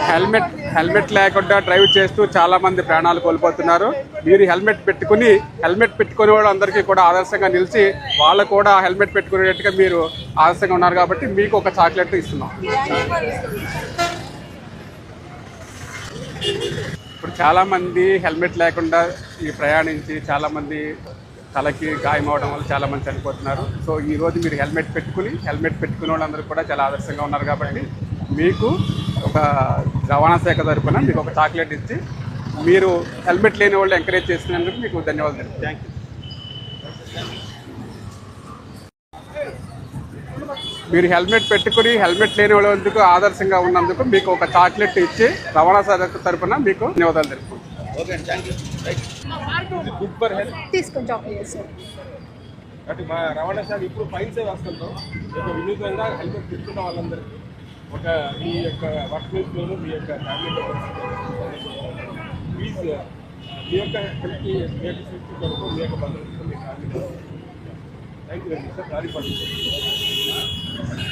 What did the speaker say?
Helmet helmet లేకుండా drive చేస్తూ చాలా మంది ప్రాణాలు కోల్పోతున్నారు. మీరు హెల్మెట్ పెట్టుకుని హెల్మెట్ పెట్టుకునే వాళ్ళు అందరికీ కూడా ఆదర్శంగా నిలిచి వాళ్ళు కూడా హెల్మెట్ పెట్టుకునేట్టుగా మీరు ఆదర్శంగా ఉన్నారు కాబట్టి మీకు ఒక చాక్లెట్ ఇస్తున్నాం. ఇప్పుడు చాలా మంది హెల్మెట్ లేకుండా ఈ ప్రయాణించి చాలా మంది తలకి గాయం అవడం వల్ల చాలా మంది చనిపోతున్నారు. సో ఈరోజు మీరు హెల్మెట్ పెట్టుకుని హెల్మెట్ పెట్టుకునే వాళ్ళందరూ కూడా చాలా ఆదర్శంగా ఉన్నారు కాబట్టి మీకు ఒక రవాణా శాఖ తరపున మీకు ఒక చాక్లెట్ ఇచ్చి మీరు హెల్మెట్ లేని వాళ్ళు ఎంకరేజ్ చేసినందుకు మీకు ధన్యవాదాలు థ్యాంక్ యూ మీరు హెల్మెట్ పెట్టుకుని హెల్మెట్ లేని వాళ్ళందుకు ఆదర్శంగా ఉన్నందుకు మీకు ఒక చాక్లెట్ ఇచ్చి రవాణా శాఖ తరపున మీకు ధన్యవాదాలు తీసుకొని కాబట్టి మా రవాణా శాఖ ఇప్పుడు ఫైన్స్ వేస్తుంటాం వినూత్నంగా హెల్మెట్ పెట్టుకున్న వాళ్ళందరికీ. ఒక మీ యొక్క వర్క్ ప్లేస్లోనూ మీ యొక్క ఫ్యామిలీ ప్లీజ్ uh, మీ యొక్క హెల్త్ మీ యొక్క సేఫ్టీ కొరకు మీ యొక్క భద్రతకు మీ family thank you very much sir sorry పడుతుంది